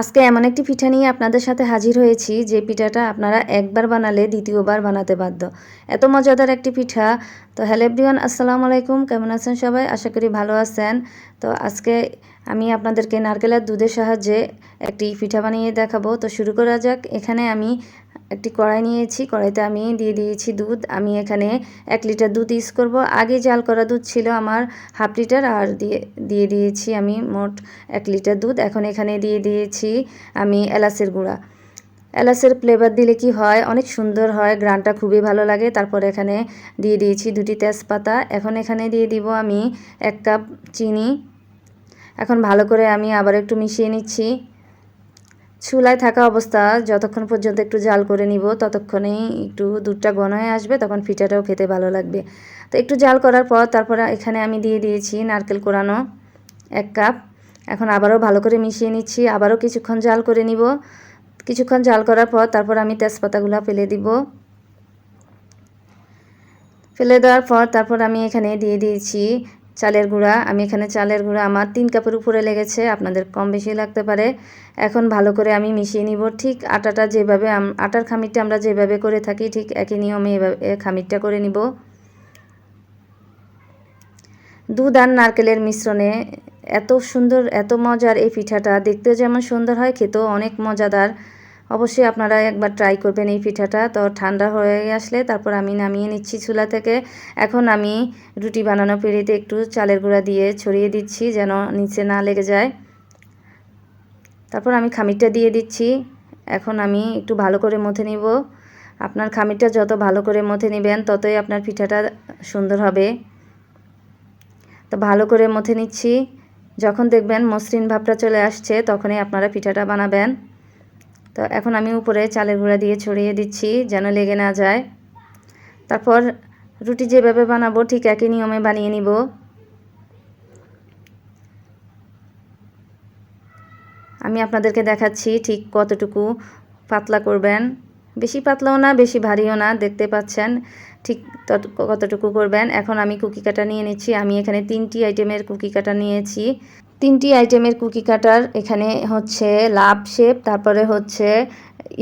আজকে এমন একটি পিঠা নিয়ে আপনাদের সাথে হাজির হয়েছি, যে পিঠাটা আপনারা একবার বানালে দ্বিতীয়বার বানাতে বাধ্য। এত মজাদার একটি পিঠা। তো হ্যালো এভরিওয়ান, আসসালামু আলাইকুম। কেমন আছেন সবাই? আশা করি ভালো আছেন। তো আজকে আমি আপনাদেরকে নারকেলের দুধের সাহায্যে একটি পিঠা বানিয়ে দেখাবো। তো শুরু করা যাক। এখানে আমি একটি কড়াই নিয়েছি, কড়াইতে আমি দিয়ে দিয়েছি দুধ। আমি এখানে এক লিটার দুধ ইউজ করব। আগে জাল করা দুধ ছিল আমার হাফ লিটার, আর দিয়ে দিয়ে দিয়েছি আমি মোট এক লিটার দুধ। এখন এখানে দিয়ে দিয়েছি আমি এলাচের গুঁড়া। এলাচের ফ্লেভার দিলে কি হয়? অনেক সুন্দর হয় গ্রানটা খুবই ভালো লাগে। তারপর এখানে দিয়ে দিয়েছি দুটি তেজপাতা। এখন এখানে দিয়ে দিব আমি এক কাপ চিনি। এখন ভালো করে আমি আবার একটু মিশিয়ে নিচ্ছি। চুলায় থাকা অবস্থা, যতক্ষণ পর্যন্ত একটু জাল করে নিব, ততক্ষণেই একটু দুধটা ঘন হয়ে আসবে, তখন পিঠাটাও খেতে ভালো লাগবে। তো একটু জাল করার পর তারপর এখানে আমি দিয়ে দিয়েছি নারকেল কোরানো এক কাপ। এখন আবারও ভালো করে মিশিয়ে নিচ্ছি, আবারও কিছুক্ষণ জাল করে নিব। কিছুক্ষণ জাল করার পর তারপর আমি তেজপাতাগুলো ফেলে দিব। ফেলে দেওয়ার পর তারপর আমি এখানে দিয়ে দিয়েছি চালের গুঁড়া। আমি এখানে চালের গুঁড়া আমার তিন কাপের উপরে লেগেছে। আপনাদের কম বেশি লাগতে পারে। এখন ভালো করে আমি মিশিয়ে নিব। ঠিক আটাটা যেভাবে আটার খামিরটা আমরা যেভাবে করে থাকি, ঠিক একই নিয়মে এভাবে খামিরটা করে নিব। দুধ আর নারকেলের মিশ্রণে এত সুন্দর, এত মজার এই পিঠাটা। দেখতেও যেমন সুন্দর হয়, খেতেও অনেক মজাদার। অবশ্যই আপনারা একবার ট্রাই করবেন এই পিঠাটা। তো ঠান্ডা হয়ে আসলে তারপর আমি নামিয়ে নিচ্ছি চুলা থেকে। এখন আমি রুটি বানানো পেরিতে একটু চালের গুঁড়া দিয়ে ছড়িয়ে দিচ্ছি যেন নিচে না লেগে যায়। তারপর আমি খামিরটা দিয়ে দিচ্ছি। এখন আমি একটু ভালো করে মথে নিব। আপনার খামিরটা যত ভালো করে মথে নেবেন, ততই আপনার পিঠাটা সুন্দর হবে। তো ভালো করে মথে নিচ্ছি। যখন দেখবেন মসৃণ ভাবটা চলে আসছে, তখনই আপনারা পিঠাটা বানাবেন। তো এখন আমি উপরে চালের গুঁড়া দিয়ে ছড়িয়ে দিচ্ছি, যেন লেগে না যায়। তারপর রুটি যেভাবে বানাবো, ঠিক একই নিয়মে বানিয়ে নিব। আমি আপনাদেরকে দেখাচ্ছি ঠিক কতটুকু পাতলা করবেন। বেশি পাতলাও না, বেশি ভারীও না, দেখতে পাচ্ছেন? ঠিক তত, কতটুকু করবেন? এখন আমি কুকি কাটা নিয়ে নিচ্ছি। আমি এখানে তিনটি আইটেমের কুকি কাটা নিয়েছি। তিনটি আইটেমের কুকি কাটার, এখানে হচ্ছে লাভ শেপ, তারপরে হচ্ছে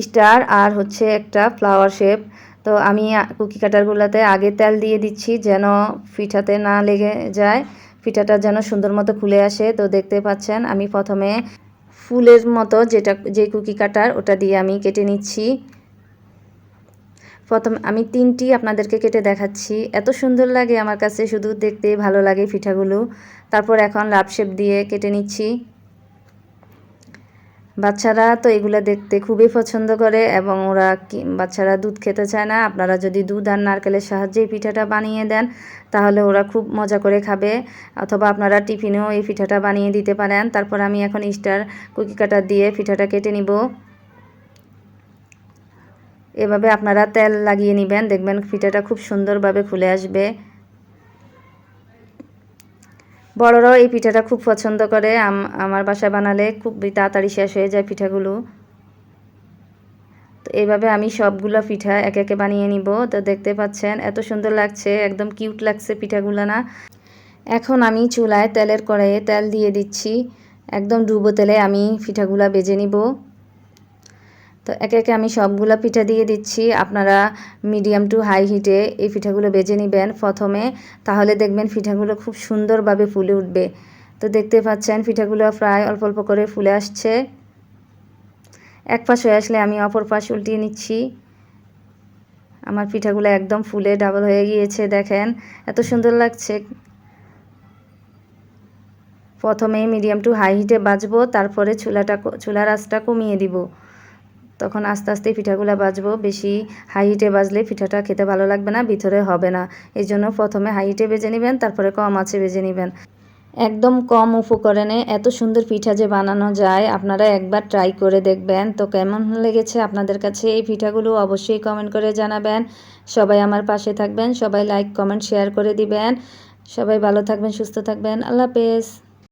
স্টার আর হচ্ছে একটা ফ্লাওয়ার শেপ। তো আমি কুকি কাটারগুলোতে আগে তেল দিয়ে দিচ্ছি যেন পিঠাতে না লেগে যায়, পিঠাটা যেন সুন্দর মতো খুলে আসে। তো দেখতে পাচ্ছেন, আমি প্রথমে ফুলের মতো যেটা, যে কুকি কাটার, ওটা দিয়ে আমি কেটে নিচ্ছি। প্রথম, আমি তিনটি আপনাদেরকে কেটে দেখাচ্ছি। এত সুন্দর লাগে আমার কাছে, শুধু দেখতে ভালো লাগে পিঠাগুলো। তারপর এখন লাভ শেপ দিয়ে কেটে নিচ্ছি। বাচ্চারা তো এগুলো দেখতে খুবই পছন্দ করে এবং ওরা বাচ্চারা দুধ খেতে চায় না। আপনারা যদি দুধ আর নারকেলের সাহায্যে এই পিঠাটা বানিয়ে দেন, তাহলে ওরা খুব মজা করে খাবে। অথবা আপনারা টিফিনেও এই পিঠাটা বানিয়ে দিতে পারেন। তারপর আমি এখন স্টার কুকি কাটার দিয়ে পিঠাটা কেটে নিব। এভাবে আপনারা তেল লাগিয়ে নেবেন। দেখবেন পিঠাটা খুব সুন্দরভাবে খুলে আসবে। বড়রাও এই পিঠাটা খুব পছন্দ করে। আমার বাসায় বানালে খুব তাড়াতাড়ি শেষ হয়ে যায় পিঠাগুলো। তো এইভাবে আমি সবগুলো পিঠা একে একে বানিয়ে নিব। তো দেখতে পাচ্ছেন, এত সুন্দর লাগছে, একদম কিউট লাগছে পিঠাগুলো না। এখন আমি চুলায় তেলের কড়াইয়ে তেল দিয়ে দিচ্ছি। একদম ডুবো তেলে আমি পিঠাগুলা বেজে নিব। তো একে একে আমি সবগুলো পিঠা দিয়ে দিচ্ছি। আপনারা মিডিয়াম টু হাই হিটে এই পিঠাগুলো বেজে নেবেন প্রথমে। তাহলে দেখবেন পিঠাগুলো খুব সুন্দরভাবে ফুলে উঠবে। তো দেখতে পাচ্ছেন পিঠাগুলো প্রায় অল্প অল্প করে ফুলে আসছে। এক পাশ হয়ে আসলে আমি অপর পাশ উল্টিয়ে নিচ্ছি। আমার পিঠাগুলো একদম ফুলে ডাবল হয়ে গিয়েছে, দেখেন। এত সুন্দর লাগছে। প্রথমে মিডিয়াম টু হাই হিটে বাজবো, তারপরে চুলাটা চুলার আঁচটা কমিয়ে দিব। তখন আস্তে আস্তে পিঠাগুলো বাজবো। বেশি হাই হিটে বাজলে পিঠাটা খেতে ভালো লাগবে না, ভিতরে হবে না। এই জন্য প্রথমে হাই হিটে বেজে নেবেন, তারপরে কম আছে বেজে নেবেন। একদম কম উপকরণে এত সুন্দর পিঠা যে বানানো যায়, আপনারা একবার ট্রাই করে দেখবেন। তো কেমন লেগেছে আপনাদের কাছে এই পিঠাগুলো অবশ্যই কমেন্ট করে জানাবেন। সবাই আমার পাশে থাকবেন, সবাই লাইক, কমেন্ট, শেয়ার করে দিবেন। সবাই ভালো থাকবেন, সুস্থ থাকবেন। আল্লাহ হাফেজ।